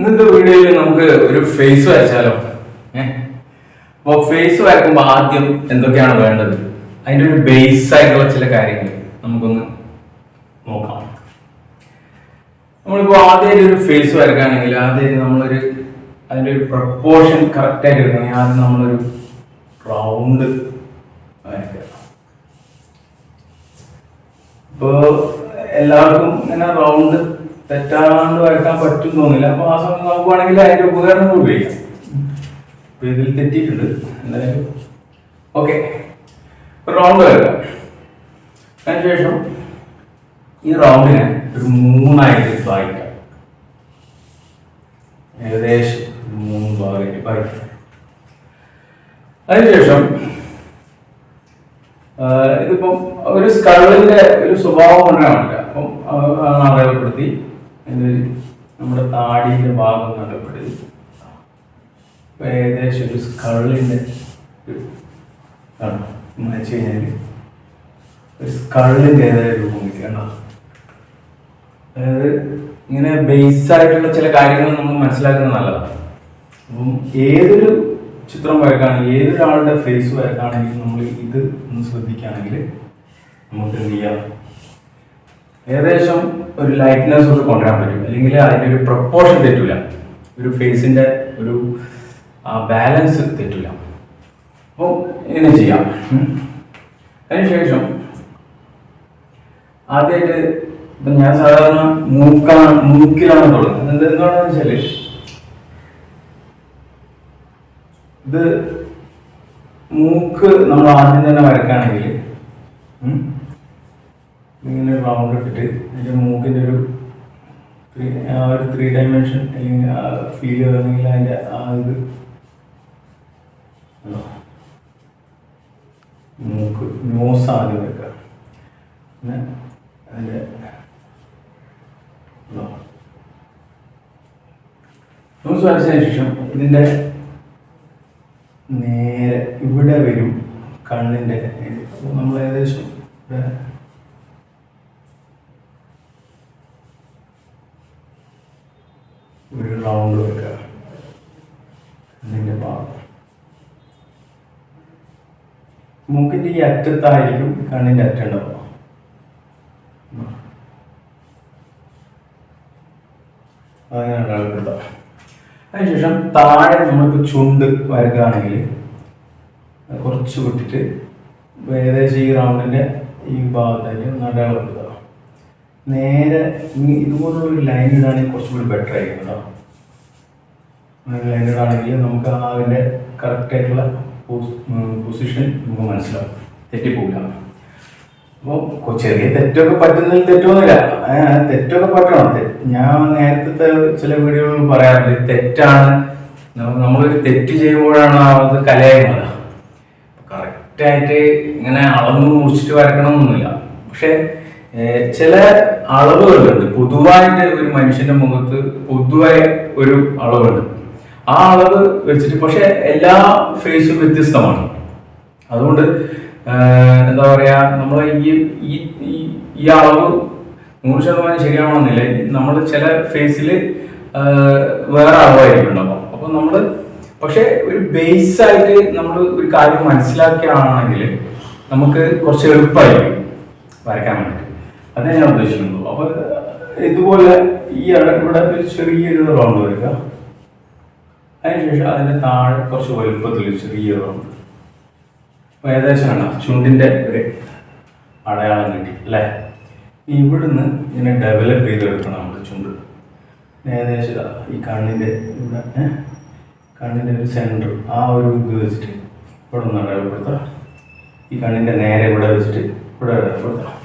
ഇന്നത്തെ വീഡിയോയിൽ നമുക്ക് ഒരു ഫേസ് വരച്ചാലോ? അപ്പോൾ ഫേസ് വരക്കുമ്പോൾ ആദ്യം എന്തൊക്കെയാണ് വേണ്ടത്? അതിന്റെ ഒരു ബേസ് ആയിട്ടുള്ള ചില കാര്യങ്ങൾ നമുക്കൊന്ന് നോക്കാം. നമ്മളിപ്പോൾ ആദ്യം ഒരു ഫേസ് വരക്കുകയാണെങ്കിൽ ആദ്യം നമ്മളൊരു അതിന്റെ ഒരു പ്രപ്പോർഷൻ കറക്റ്റായിട്ട് എടുക്കണമെങ്കിൽ ആദ്യം നമ്മളൊരു റൗണ്ട് വരയ്ക്കുക ഇപ്പോൾ എല്ലാവർക്കും ഇങ്ങനെ റൗണ്ട് തെറ്റാണ്ട് വരക്കാൻ പറ്റും തോന്നില്ല. അപ്പൊ ആ സമയം നോക്കുവാണെങ്കിൽ അതിന്റെ ഉപകരണങ്ങൾ ഉപയോഗിക്കാം. അപ്പൊ ഇതിൽ തെറ്റിയിട്ടുണ്ട്. എന്തായാലും ഓക്കെ. റൗണ്ട് വരക്കാം അതിനുശേഷം ഈ റൗണ്ടിനെ ഒരു മൂന്നായിട്ട് ഭാഗിക്കാം. ഏകദേശം മൂന്ന് ഭാഗമായിട്ട് ഭാഗിക്കാം. അതിനുശേഷം ഇതിപ്പം ഒരു സ്കളിന്റെ ഒരു സ്വഭാവം കൊണ്ടാണ് അപ്പം അടയാളപ്പെടുത്തി. ഇത് നമ്മുടെ താടിയുടെ ഭാഗം ഇപ്പൊ ഏകദേശം ഒരു സ്കളിന്റെ വെച്ച് കഴിഞ്ഞാൽ ഒരു സ്കളിന്റെ ഏതായ രൂപം കിട്ടണം അതായത് ഇങ്ങനെ ബേസ് ആയിട്ടുള്ള ചില കാര്യങ്ങൾ നമ്മൾ മനസ്സിലാക്കുന്നത് നല്ലതാണ്. അപ്പം ഏതൊരു ചിത്രം വരക്കുകയാണെങ്കിൽ ഏതൊരാളുടെ ഫേസ് വരക്കാണെങ്കിലും നമ്മൾ ഇത് ഒന്ന് ശ്രദ്ധിക്കുകയാണെങ്കിൽ നമുക്ക് എന്ത് ചെയ്യാം? ഏകദേശം ഒരു ലൈറ്റ്നെസ് ഒക്കെ കൊണ്ടുവരാൻ പറ്റും. അല്ലെങ്കിൽ അതിന്റെ ഒരു പ്രപ്പോർഷൻ തെറ്റില്ല ഒരു ഫേസിന്റെ ഒരു ബാലൻസ് തെറ്റില്ല അപ്പോൾ ഇങ്ങനെ ചെയ്യാം. അതിനുശേഷം ആദ്യമായിട്ട് ഇപ്പം ഞാൻ സാധാരണ മൂക്കാണ് മൂക്കിലാണ് തുടങ്ങുന്നത് എന്തെന്താണെന്ന് വെച്ചാൽ ഇത് മൂക്ക് നമ്മൾ ആദ്യം തന്നെ വരക്കുകയാണെങ്കിൽ ഇങ്ങനെ റൗണ്ട് ഇട്ടിട്ട് അതിന്റെ മൂക്കിന്റെ ഒരു ആ ഒരു ത്രീ ഡയമെൻഷൻ അല്ലെങ്കിൽ ഫീൽ അല്ലെങ്കിൽ അതിന്റെ ആ ഇത്. മൂക്ക് നോസ് ആദ്യം വെക്കുക പിന്നെ അതിന്റെ? നോസ് വരച്ചതിന് ശേഷം ഇതിന്റെ നേരെ ഇവിടെ വരും കണ്ണിന്റെ നമ്മൾ ഏകദേശം ഇവിടെ ഒരു റൗണ്ട് വെക്കുക ഭാഗം മൂക്കിന്റെ ഈ അറ്റത്തായിരിക്കും കണ്ണിന്റെ അറ്റുണ്ടാവുക അങ്ങനെ ഉണ്ടാകുന്നുണ്ടോ അതിനുശേഷം താഴെ നമ്മളിപ്പോൾ ചുണ്ട് വരക്കുകയാണെങ്കിൽ കുറച്ച് വിട്ടിട്ട് ഏകദേശം ഈ റൗണ്ടിന്റെ ഈ ഭാഗത്തായിട്ട് നടപ്പെടുത്തുക നേരെ ഇതുപോലുള്ള ഒരു ലൈൻ ഇടാണെങ്കിൽ കുറച്ചുകൂടി ബെറ്റർ ആയിരിക്കും കേട്ടോ. ലൈൻ ഇടാണെങ്കിൽ നമുക്ക് അതിന്റെ കറക്റ്റ് ആയിട്ടുള്ള പൊസിഷൻ നമുക്ക് മനസ്സിലാവും. തെറ്റിപ്പോകില്ല അപ്പോൾ ചെറിയ തെറ്റൊക്കെ പറ്റുന്നതിൽ തെറ്റൊന്നുമില്ല. തെറ്റൊക്കെ പറ്റണം. ഞാൻ നേരത്തെ ചില വീഡിയോകളിൽ പറയാറുണ്ട്. തെറ്റാണ്. നമ്മ- നമ്മളൊരു തെറ്റ് ചെയ്യുമ്പോഴാണ് അത് കലയായി കറക്റ്റായിട്ട് ഇങ്ങനെ അളന്ന് മുറിച്ചിട്ട് വരക്കണമെന്നൊന്നുമില്ല പക്ഷേ ചില അളവുകളുണ്ട്. പൊതുവായിട്ട് ഒരു മനുഷ്യന്റെ മുഖത്ത് പൊതുവായ ഒരു അളവുണ്ട്. ആ അളവ് വെച്ചിട്ട് പക്ഷെ എല്ലാ ഫേസും വ്യത്യസ്തമാണ്. അതുകൊണ്ട് എന്താ പറയാ നമ്മൾ ഈ ഈ ഈ- അളവ് നൂറ് ശതമാനം ശരിയാവണമെന്നില്ല. നമ്മൾ ചില ഫേസിൽ വേറെ അളവായിരിക്കും ഉണ്ടാവും അപ്പൊ നമ്മൾ പക്ഷെ ഒരു ബേസ് ആയിട്ട് നമ്മൾ ഒരു കാര്യം മനസ്സിലാക്കിയാണെങ്കിൽ നമുക്ക് കുറച്ച് എളുപ്പമായിരിക്കും വരയ്ക്കാൻ വേണ്ടി അതേ ഞാൻ ഉദ്ദേശിക്കുന്നത്. അപ്പോൾ ഇതുപോലെ ഈ ഇവിടെ ഒരു ചെറിയൊരു റൗണ്ട് വരിക അതിനുശേഷം അതിന്റെ താഴെ കുറച്ച് വലുപ്പത്തിൽ ചെറിയ റൗണ്ട് അപ്പൊ ഏകദേശം ആണ് ചുണ്ടിന്റെ ഒരു അടയാളം കിട്ടി അല്ലേ? ഇവിടുന്ന് ഇങ്ങനെ ഡെവലപ്പ് ചെയ്തെടുക്കണം നമ്മുടെ ചുണ്ട്. ഏകദേശം ഈ കണ്ണിന്റെ ഇവിടെ കണ്ണിന്റെ ഒരു സെന്റർ ആ ഒരു ഇത് വെച്ചിട്ട് ഇവിടെ ഒന്ന് അടയാളപ്പെടുത്താം. ഈ കണ്ണിന്റെ നേരെ ഇവിടെ വെച്ചിട്ട് ഇവിടെ അടയാളപ്പെടുത്താം.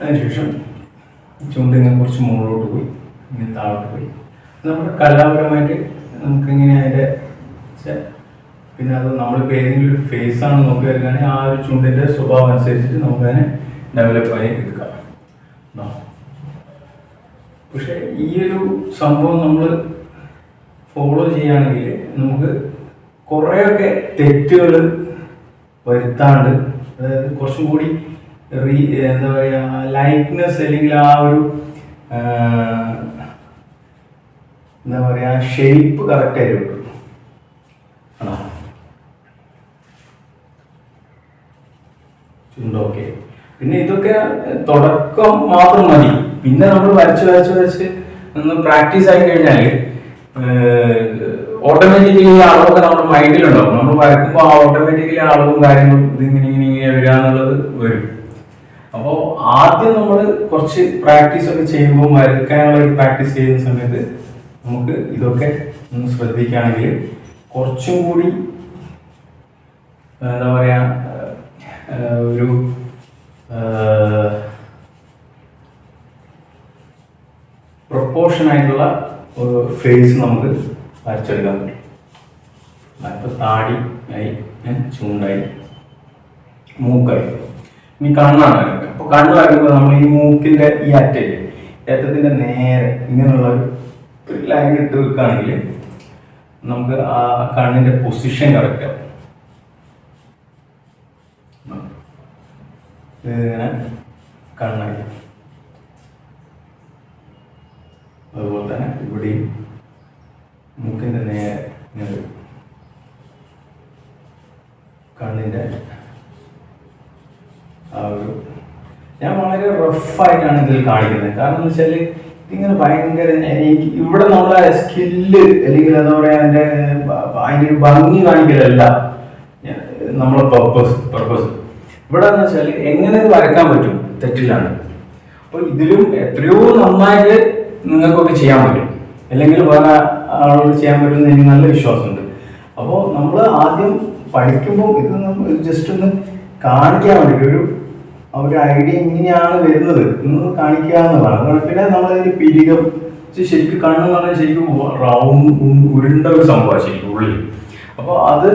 അതിനുശേഷം ചുണ്ടിങ്ങനെ കുറച്ച് മുകളിലോട്ട് പോയി ഇങ്ങനെ താഴോട്ട് പോയി. നമ്മുടെ കലാപരമായിട്ട് നമുക്കിങ്ങനെ അതിന്റെ പിന്നെ അത് നമ്മളിപ്പോൾ ഏതെങ്കിലും ഒരു ഫേസ് ആണ് നോക്കി ആ ഒരു ചുണ്ടിന്റെ സ്വഭാവം അനുസരിച്ചിട്ട് നമുക്കതിനെ ഡെവലപ്പ് ആയി എടുക്കാം. പക്ഷെ ഈ ഒരു സംഭവം നമ്മൾ ഫോളോ ചെയ്യുകയാണെങ്കിൽ നമുക്ക് കുറേയൊക്കെ തെറ്റുകൾ വരുത്താണ്ട് അതായത് കുറച്ചും കൂടി റീ എന്താ പറയുക ലൈറ്റ്നെസ് അല്ലെങ്കിൽ ആ ഒരു എന്താ പറയാ ഷേപ്പ് കറക്റ്റ് ആയിട്ട് ചുണ്ടോക്കെ പിന്നെ ഇതൊക്കെ തുടക്കം മാത്രം മതി. പിന്നെ നമ്മൾ വരച്ച് വരച്ച് വരച്ച് ഒന്ന് പ്രാക്ടീസ് ആയി കഴിഞ്ഞാൽ ഓട്ടോമാറ്റിക്കലി അളവൊക്കെ നമ്മുടെ മൈൻഡിലുണ്ടാവും നമ്മൾ വരക്കുമ്പോൾ ആ ഓട്ടോമാറ്റിക്കലി അളവും കാര്യങ്ങളും ഇതിങ്ങനെ ഇങ്ങനെ ഇങ്ങനെ വരിക എന്നുള്ളത് വരും. അപ്പോൾ ആദ്യം നമ്മൾ കുറച്ച് പ്രാക്ടീസ് ഒക്കെ ചെയ്യുമ്പോൾ വരക്കാനുള്ള പ്രാക്ടീസ് ചെയ്യുന്ന സമയത്ത് നമുക്ക് ഇതൊക്കെ ഒന്ന് ശ്രദ്ധിക്കുകയാണെങ്കിൽ കുറച്ചും കൂടി എന്താ പറയാ ഒരു ഒരു ഫേസ് നമുക്ക് വരച്ചെടുക്കാൻ പറ്റും. അപ്പോൾ താടി ആയി ചൂണ്ടായി മൂക്കായി. ഇനി കണ്ണാണ് വരയ്ക്കുക. അപ്പൊ കണ്ണ് വരയ്ക്കുമ്പോൾ നമ്മൾ ഈ മൂക്കിന്റെ ഈ അറ്റയില്ലേ അറ്റത്തിന്റെ നേരെ ഇങ്ങനെയുള്ള ഒരു- ഒരു ലൈൻ ഇട്ട് വെക്കുകയാണെങ്കിൽ നമുക്ക് ആ കണ്ണിന്റെ പൊസിഷൻ കറക്റ്റ് ആവും. കണ്ണായി. അതുപോലെ തന്നെ ഇവിടെയും മൂക്കിന്റെ നേരെ കണ്ണിന്റെ ആ ഒരു ഞാൻ വളരെ റഫായിട്ടാണ് ഇതിൽ കാണിക്കുന്നത്. കാരണം എന്ന് വെച്ചാൽ ഇതിങ്ങനെ ഭയങ്കര എനിക്ക് ഇവിടെ നമ്മളെ സ്കില്ല് അല്ലെങ്കിൽ എന്താ പറയാ എന്റെ ഒരു ഭംഗി കാണിക്കലല്ല. നമ്മളെ പർപ്പസ് പർപ്പസ് ഇവിടെ എന്ന് വെച്ചാൽ എങ്ങനെ ഇത് വരക്കാൻ പറ്റും? തെറ്റിലാണ്. അപ്പോൾ ഇതിലും എത്രയോ നന്നായിട്ട് നിങ്ങൾക്കൊക്കെ ചെയ്യാൻ പറ്റും. അല്ലെങ്കിൽ വേറെ ആളോട് ചെയ്യാൻ പറ്റും എനിക്ക് നല്ല വിശ്വാസമുണ്ട്. അപ്പോൾ നമ്മൾ ആദ്യം പഠിക്കുമ്പോൾ ഇത് ജസ്റ്റ് ഒന്ന് കാണിക്കാൻ വേണ്ടി ഒരു ഒരു ഐഡിയ ഇങ്ങനെയാണ് വരുന്നത്. എന്ന് അപ്പോൾ പിന്നെ നമ്മളതിന് പിരികം. ശരിക്കും കണ്ണെന്ന് പറഞ്ഞാൽ ശരിക്കും റൗണ്ട് ഉരുണ്ട ഒരു സംഭവമാണ് ശരിക്കും ഉള്ളിൽ അപ്പോൾ അത്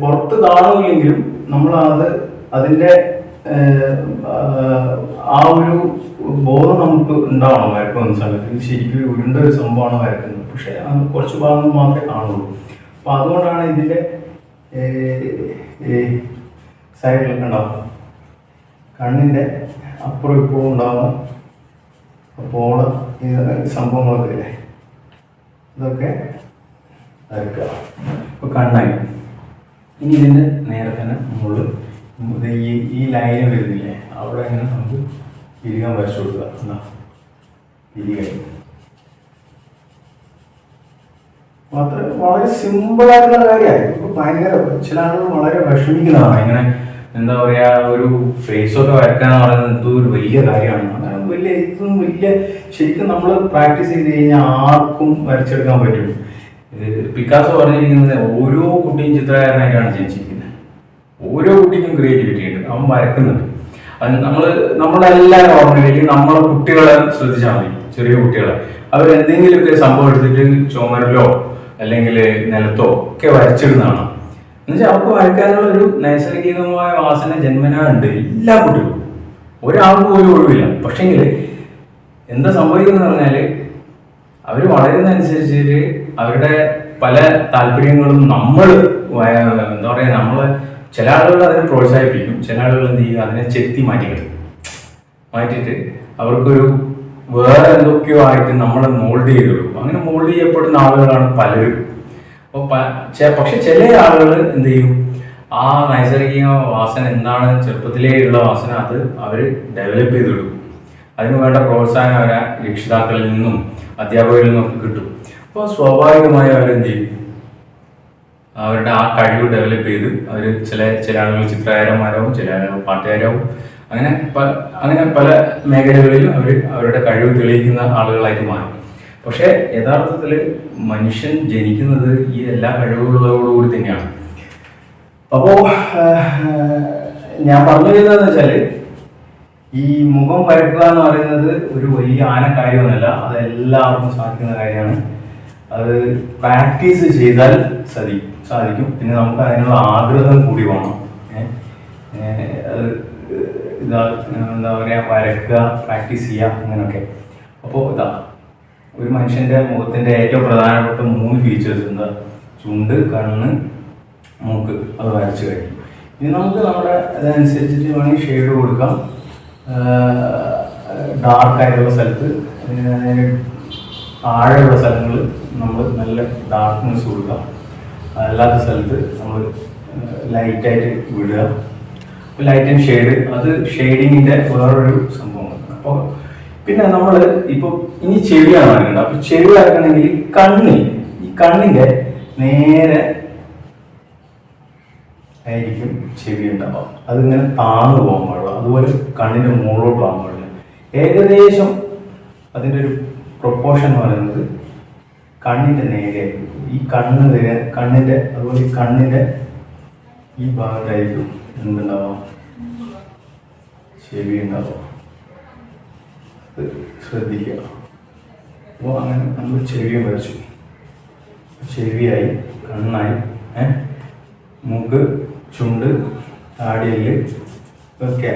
പുറത്ത് കാണുന്നില്ലെങ്കിലും നമ്മൾ അത് അതിന്റെ ആ ഒരു ബോധം നമുക്ക് ഉണ്ടാവണം വരക്കുന്ന ഇത് ശരിക്കും ഉരുണ്ട ഒരു സംഭവമാണ് വരക്കുന്നത്. പക്ഷെ അത് കുറച്ച് ഭാഗങ്ങൾ മാത്രമേ കാണുള്ളൂ. അപ്പോൾ അതുകൊണ്ടാണ് ഇതിന്റെ സൈഡിൽ ഉണ്ടാവും കണ്ണിന്റെ അപ്പുറം ഇപ്പുറം ഉണ്ടാകുന്ന. അപ്പോൾ സംഭവങ്ങളൊക്കെ ഇല്ലേ? ഇതൊക്കെ വരക്കുക ഇപ്പൊ കണ്ണായി. ഇനി ഇതിന്റെ നേരെ തന്നെ മുകളിൽ ഈ ഈ ലൈന് വരുന്നില്ലേ? അവിടെ ഇങ്ങനെ നമുക്ക് തിരികാൻ വരച്ചു കൊടുക്കുക. എന്നാ? തിരികെ മാത്രം വളരെ സിമ്പിളായിട്ടുള്ള കാര്യമായി കാര്യമാണ് ഇപ്പൊ ഭയങ്കര ചില ആളുകൾ വളരെ വിഷമിക്കുന്നതാണ്. ഇങ്ങനെ എന്താ പറയാ ഒരു ഫേസ് ഒക്കെ വരയ്ക്കുക എന്ന് പറയുന്നത് ഒരു വലിയ കാര്യമാണ്. വലിയ ഇതും വലിയ ശരിക്കും നമ്മൾ പ്രാക്ടീസ് ചെയ്ത് കഴിഞ്ഞാൽ ആർക്കും വരച്ചെടുക്കാൻ പറ്റും പിക്കാസോ പറഞ്ഞിരിക്കുന്നത് ഓരോ കുട്ടിയും ചിത്രകാരനായിട്ടാണ് ജനിച്ചിരിക്കുന്നത്. ഓരോ കുട്ടിക്കും ക്രിയേറ്റിവിറ്റി ഉണ്ട്. അവൻ വരക്കുന്നുണ്ട് അത് നമ്മൾ നമ്മളെല്ലാവരും ഓർമ്മയിലേക്ക് നമ്മളെ കുട്ടികളെ ശ്രദ്ധിച്ചാൽ മതി ചെറിയ കുട്ടികളെ. അവർ എന്തെങ്കിലുമൊക്കെ സംഭവം എടുത്തിട്ട് ചുമരിലോ അല്ലെങ്കിൽ നിലത്തോ ഒക്കെ വരച്ചിടുന്നതാണ്. എന്നുവെച്ചാൽ അവർക്ക് വരയ്ക്കാനുള്ള ഒരു നൈസർഗികമായ വാസന ജന്മനാ ഉണ്ട് എല്ലാ കുട്ടികളും ഒരാൾക്ക് പോലും ഒഴിവില്ല. പക്ഷെങ്കിൽ എന്താ സംഭവിക്കുന്നത് പറഞ്ഞാൽ അവർ വളരുന്നതനുസരിച്ചിട്ട് അവരുടെ പല താല്പര്യങ്ങളും നമ്മൾ എന്താ പറയുക നമ്മൾ ചില ആളുകൾ അതിനെ പ്രോത്സാഹിപ്പിക്കും. ചില ആളുകൾ എന്ത് ചെയ്യും? അതിനെ ചെത്തി മാറ്റിക്കിടും. മാറ്റിയിട്ട് അവർക്കൊരു വേറെ എന്തൊക്കെയോ ആയിട്ട് നമ്മളെ മോൾഡ് ചെയ്തു അങ്ങനെ മോൾഡ് ചെയ്യപ്പെടുന്ന ആളുകളാണ് പലരും. അപ്പോൾ പക്ഷെ ചില ആളുകൾ എന്ത് ചെയ്യും? ആ നൈസർഗിക വാസന എന്താണ് ചെറുപ്പത്തിലേ ഉള്ള വാസന അത് അവർ ഡെവലപ്പ് ചെയ്തിടും അതിന് വേണ്ട പ്രോത്സാഹനം അവരെ രക്ഷിതാക്കളിൽ നിന്നും അധ്യാപകരിൽ നിന്നും ഒക്കെ കിട്ടും. അപ്പോൾ സ്വാഭാവികമായി അവരെന്ത് ചെയ്യും? അവരുടെ ആ കഴിവ് ഡെവലപ്പ് ചെയ്ത് അവർ ചില ചില ആളുകൾ ചിത്രകാരന്മാരാവും ചില ആളുകൾ പാട്ടുകാരാവും. അങ്ങനെ പല അങ്ങനെ പല മേഖലകളിലും അവർ അവരുടെ കഴിവ് തെളിയിക്കുന്ന ആളുകളായിട്ട് മാറും. പക്ഷേ യഥാർത്ഥത്തിൽ മനുഷ്യൻ ജനിക്കുന്നത് ഈ എല്ലാ കഴിവുകളോടുകൂടി തന്നെയാണ്. അപ്പോൾ ഞാൻ പറഞ്ഞു വരുന്നതെന്ന് വെച്ചാൽ ഈ മുഖം വരക്കുക എന്ന് പറയുന്നത് ഒരു വലിയ ആന കാര്യമൊന്നുമല്ല അത് എല്ലാവർക്കും സാധിക്കുന്ന കാര്യമാണ്. അത് പ്രാക്ടീസ് ചെയ്താൽ സതി സാധിക്കും. പിന്നെ നമുക്ക് അതിനുള്ള ആഗ്രഹം കൂടി വേണം. അത് ഇതാ എന്താ പറയുക വരക്കുക പ്രാക്ടീസ് ചെയ്യുക അങ്ങനെയൊക്കെ. അപ്പോൾ ഇതാ ഒരു മനുഷ്യന്റെ മുഖത്തിന്റെ ഏറ്റവും പ്രധാനപ്പെട്ട മൂന്ന് ഫീച്ചേഴ്സ് എന്താ? ചുണ്ട് കണ്ണ് മൂക്ക്. അത് വരച്ചു കഴിഞ്ഞു. ഇനി നമുക്ക് നമ്മുടെ അതനുസരിച്ചിട്ട് വേണമെങ്കിൽ ഷെയ്ഡ് കൊടുക്കാം. ഡാർക്ക് ആയിട്ടുള്ള സ്ഥലത്ത് ആഴമുള്ള സ്ഥലങ്ങൾ നമ്മൾ നല്ല ഡാർക്ക്നെസ് കൊടുക്കാം. അല്ലാത്ത സ്ഥലത്ത് നമ്മൾ ലൈറ്റായിട്ട് വിടുക. ലൈറ്റ് ആൻഡ് ഷെയ്ഡ് അത് ഷെയ്ഡിങ്ങിന്റെ വേറൊരു സംഭവമാണ്. അപ്പോൾ പിന്നെ നമ്മൾ ഇപ്പോൾ ഇനി ചെവിയാണ് വരേണ്ടത് അപ്പോൾ ചെവി വരക്കണമെങ്കിൽ കണ്ണിൽ ഈ കണ്ണിന്റെ നേരെ ആയിരിക്കും ചെവി ഉണ്ടാവുക. അതിങ്ങനെ താണു പോകാൻ പാടില്ല അതുപോലെ കണ്ണിന്റെ മുകളിലോട്ട് പോകാൻ പാടില്ല. ഏകദേശം അതിന്റെ ഒരു പ്രൊപ്പോർഷൻ എന്ന് പറയുന്നത് കണ്ണിന്റെ നേരെ ഈ കണ്ണ് വരെ കണ്ണിന്റെ അതുപോലെ ഈ കണ്ണിന്റെ ഈ ഭാഗത്തായിരിക്കും എന്തുണ്ടാവാം ചെവി ഉണ്ടാവുക. അത് ശ്രദ്ധിക്കുക. അപ്പോൾ അങ്ങനെ നമ്മൾ ചെവിയും വരച്ചു. ചെവിയായി കണ്ണായി മൂക്ക് ചുണ്ട് താടിയിൽ ഒക്കെ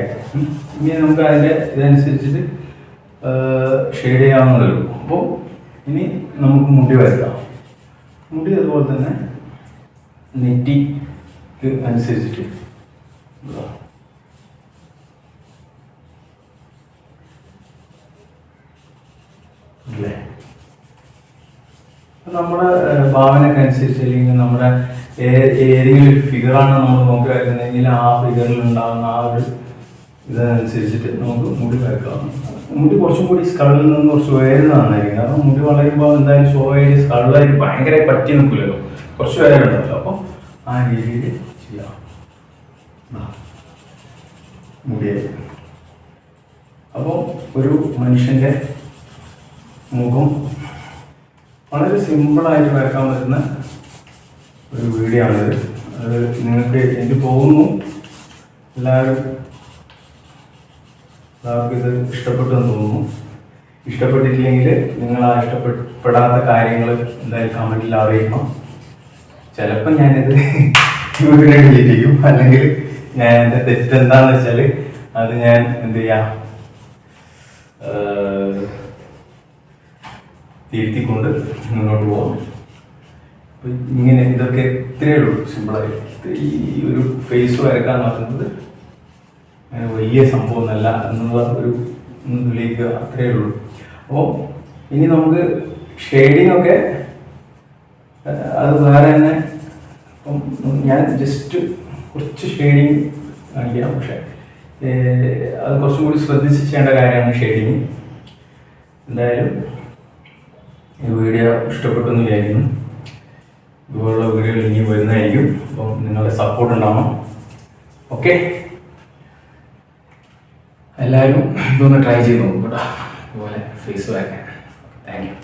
ഇനി നമുക്ക് അതിന്റെ ഇതനുസരിച്ചിട്ട് ഷെയ്ഡ് ചെയ്യാവുന്നതേ ഉള്ളൂ. അപ്പോൾ ഇനി നമുക്ക് മുടി വരക്കാം. മുടി അതുപോലെ തന്നെ നെറ്റിക്ക് അനുസരിച്ചിട്ട് ഇതാ. അല്ലേ അപ്പൊ നമ്മുടെ ഭാവനയ്ക്ക് അനുസരിച്ച് അല്ലെങ്കിൽ നമ്മുടെ ഏതെങ്കിലും ഒരു ഫിഗറാണ് നമ്മൾ നോക്കി ആ ഫിഗറിൽ ഉണ്ടാകുന്ന ആ ഒരു ഇതനുസരിച്ചിട്ട് നമുക്ക് മുടി വരക്കാം മുടി കുറച്ചും കൂടി സ്കളിൽ നിന്ന് കുറച്ച് ഉയരുന്ന കാരണം മുടി വളരുമ്പോൾ എന്തായാലും സ്വാഭാവിക സ്കളിലായിട്ട് ഭയങ്കര പറ്റി നിൽക്കില്ലല്ലോ. കുറച്ച് ഉയരുണ്ടല്ലോ അപ്പോൾ ആ രീതിയിൽ ചെയ്യാം. മുടിയായി അപ്പോൾ ഒരു മനുഷ്യന്റെ മുഖം വളരെ സിമ്പിളായിട്ട് വരക്കാൻ പറ്റുന്ന ഒരു വീഡിയോ ആണിത്. അത് നിങ്ങൾക്ക് എനിക്ക് തോന്നുന്നു എല്ലാവരും എല്ലാവർക്കും ഇത് ഇഷ്ടപ്പെട്ടു എന്ന് തോന്നുന്നു. ഇഷ്ടപ്പെട്ടിട്ടില്ലെങ്കിൽ നിങ്ങൾ ആ ഇഷ്ടപ്പെടാത്ത കാര്യങ്ങൾ എന്തായാലും കമന്റിൽ അറിയിക്കണം. ചിലപ്പോൾ ഞാനിത് ചെയ്യും അല്ലെങ്കിൽ ഞാൻ എന്റെ തെറ്റെന്താണെന്ന് വെച്ചാൽ അത് ഞാൻ എന്ത് ചെയ്യാം തിരുത്തിക്കൊണ്ട് മുന്നോട്ട് പോകാം അപ്പൊ ഇങ്ങനെ ഇതൊക്കെ ഇത്രയേ ഉള്ളൂ. സിമ്പിളായിട്ട് ഈ ഒരു ഫേസ് വരക്കാൻ നോക്കുന്നത് അങ്ങനെ വലിയ സംഭവമൊന്നല്ല എന്നുള്ള ഒരു ഇതിലേക്ക് അത്രയേ ഉള്ളൂ. അപ്പോൾ ഇനി നമുക്ക് ഷെയ്ഡിങ് ഒക്കെ അത് വേറെ തന്നെ. അപ്പം ഞാൻ ജസ്റ്റ് കുറച്ച് ഷെയ്ഡിങ് കാണിക്കാം. പക്ഷേ അത് കുറച്ചും കൂടി ശ്രദ്ധിച്ച് ചെയ്യേണ്ട കാര്യമാണ് ഷെയ്ഡിങ് എന്തായാലും ഈ വീഡിയോ ഇഷ്ടപ്പെട്ടു എന്ന് വിചാരിക്കുന്നു ഇതുപോലുള്ള വീഡിയോകൾ ഇനി വരുന്നതായിരിക്കും. അപ്പം നിങ്ങളുടെ സപ്പോർട്ട് ഉണ്ടാവണം. ഓക്കെ എല്ലാവരും ഇതൊന്ന് ട്രൈ ചെയ്ത് നോക്കും കേട്ടോ. അതുപോലെ ഫേസ് വരയ്ക്കാൻ താങ്ക് യു